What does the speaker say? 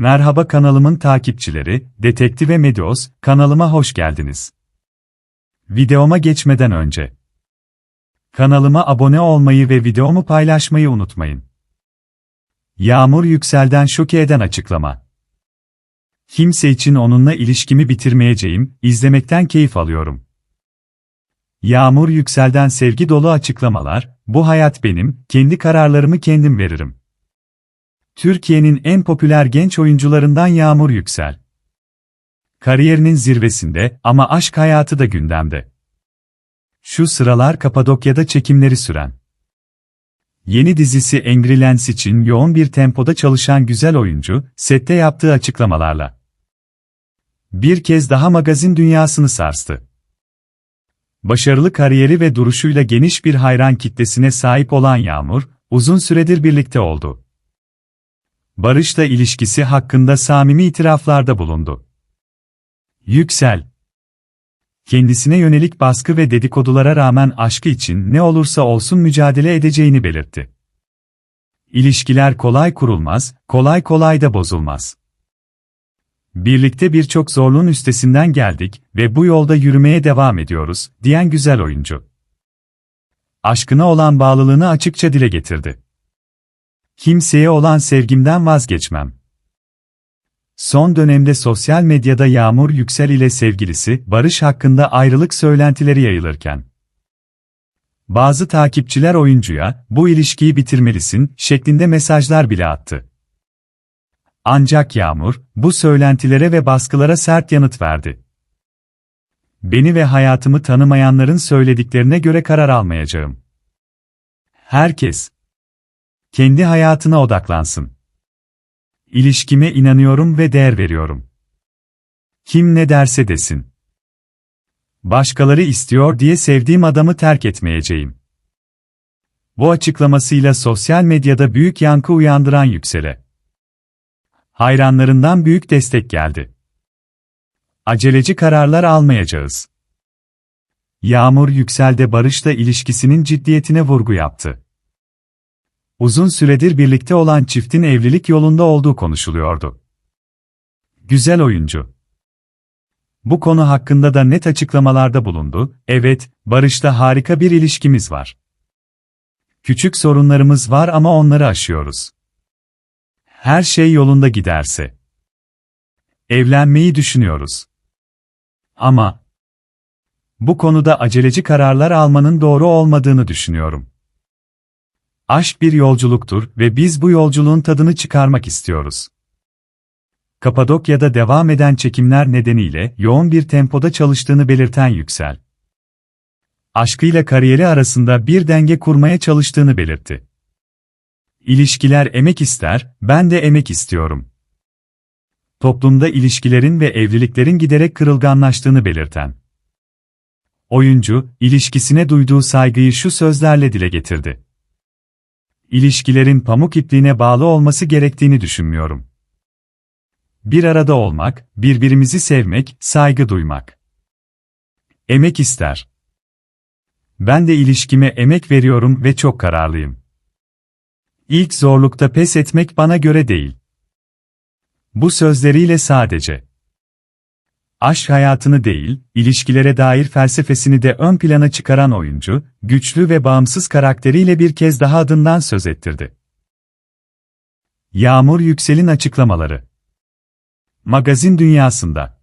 Merhaba kanalımın takipçileri, Detektive Medios, kanalıma hoş geldiniz. Videoma geçmeden önce kanalıma abone olmayı ve videomu paylaşmayı unutmayın. Yağmur Yüksel'den şoke eden açıklama. Kimse için onunla ilişkimi bitirmeyeceğim, izlemekten keyif alıyorum. Yağmur Yüksel'den sevgi dolu açıklamalar, bu hayat benim, kendi kararlarımı kendim veririm. Türkiye'nin en popüler genç oyuncularından Yağmur Yüksel. Kariyerinin zirvesinde ama aşk hayatı da gündemde. Şu sıralar Kapadokya'da çekimleri süren. Yeni dizisi Angry Lens için yoğun bir tempoda çalışan güzel oyuncu, sette yaptığı açıklamalarla. Bir kez daha magazin dünyasını sarstı. Başarılı kariyeri ve duruşuyla geniş bir hayran kitlesine sahip olan Yağmur, uzun süredir birlikte oldu. Barış'la ilişkisi hakkında samimi itiraflarda bulundu. Yüksel Kendisine yönelik baskı ve dedikodulara rağmen aşkı için ne olursa olsun mücadele edeceğini belirtti. İlişkiler kolay kurulmaz, kolay kolay da bozulmaz. Birlikte birçok zorluğun üstesinden geldik ve bu yolda yürümeye devam ediyoruz, diyen güzel oyuncu. Aşkına olan bağlılığını açıkça dile getirdi. Kimseye olan sevgimden vazgeçmem. Son dönemde sosyal medyada Yağmur Yüksel ile sevgilisi Barış hakkında ayrılık söylentileri yayılırken bazı takipçiler oyuncuya bu ilişkiyi bitirmelisin şeklinde mesajlar bile attı. Ancak Yağmur bu söylentilere ve baskılara sert yanıt verdi. Beni ve hayatımı tanımayanların söylediklerine göre karar almayacağım. Herkes kendi hayatına odaklansın. İlişkime inanıyorum ve değer veriyorum. Kim ne derse desin. Başkaları istiyor diye sevdiğim adamı terk etmeyeceğim. Bu açıklamasıyla sosyal medyada büyük yankı uyandıran Yüksel'e. Hayranlarından büyük destek geldi. Aceleci kararlar almayacağız. Yağmur Yüksel'de Barış'la ilişkisinin ciddiyetine vurgu yaptı. Uzun süredir birlikte olan çiftin evlilik yolunda olduğu konuşuluyordu. Güzel oyuncu. Bu konu hakkında da net açıklamalarda bulundu. Evet, Barış'ta harika bir ilişkimiz var. Küçük sorunlarımız var ama onları aşıyoruz. Her şey yolunda giderse. Evlenmeyi düşünüyoruz. Ama bu konuda aceleci kararlar almanın doğru olmadığını düşünüyorum. Aşk bir yolculuktur ve biz bu yolculuğun tadını çıkarmak istiyoruz. Kapadokya'da devam eden çekimler nedeniyle yoğun bir tempoda çalıştığını belirten Yüksel. Aşkıyla kariyeri arasında bir denge kurmaya çalıştığını belirtti. İlişkiler emek ister, ben de emek istiyorum. Toplumda ilişkilerin ve evliliklerin giderek kırılganlaştığını belirten. Oyuncu, ilişkisine duyduğu saygıyı şu sözlerle dile getirdi. İlişkilerin pamuk ipliğine bağlı olması gerektiğini düşünmüyorum. Bir arada olmak, birbirimizi sevmek, saygı duymak. Emek ister. Ben de ilişkime emek veriyorum ve çok kararlıyım. İlk zorlukta pes etmek bana göre değil. Bu sözleriyle sadece aşk hayatını değil, ilişkilere dair felsefesini de ön plana çıkaran oyuncu, güçlü ve bağımsız karakteriyle bir kez daha adından söz ettirdi. Yağmur Yüksel'in açıklamaları Magazin dünyasında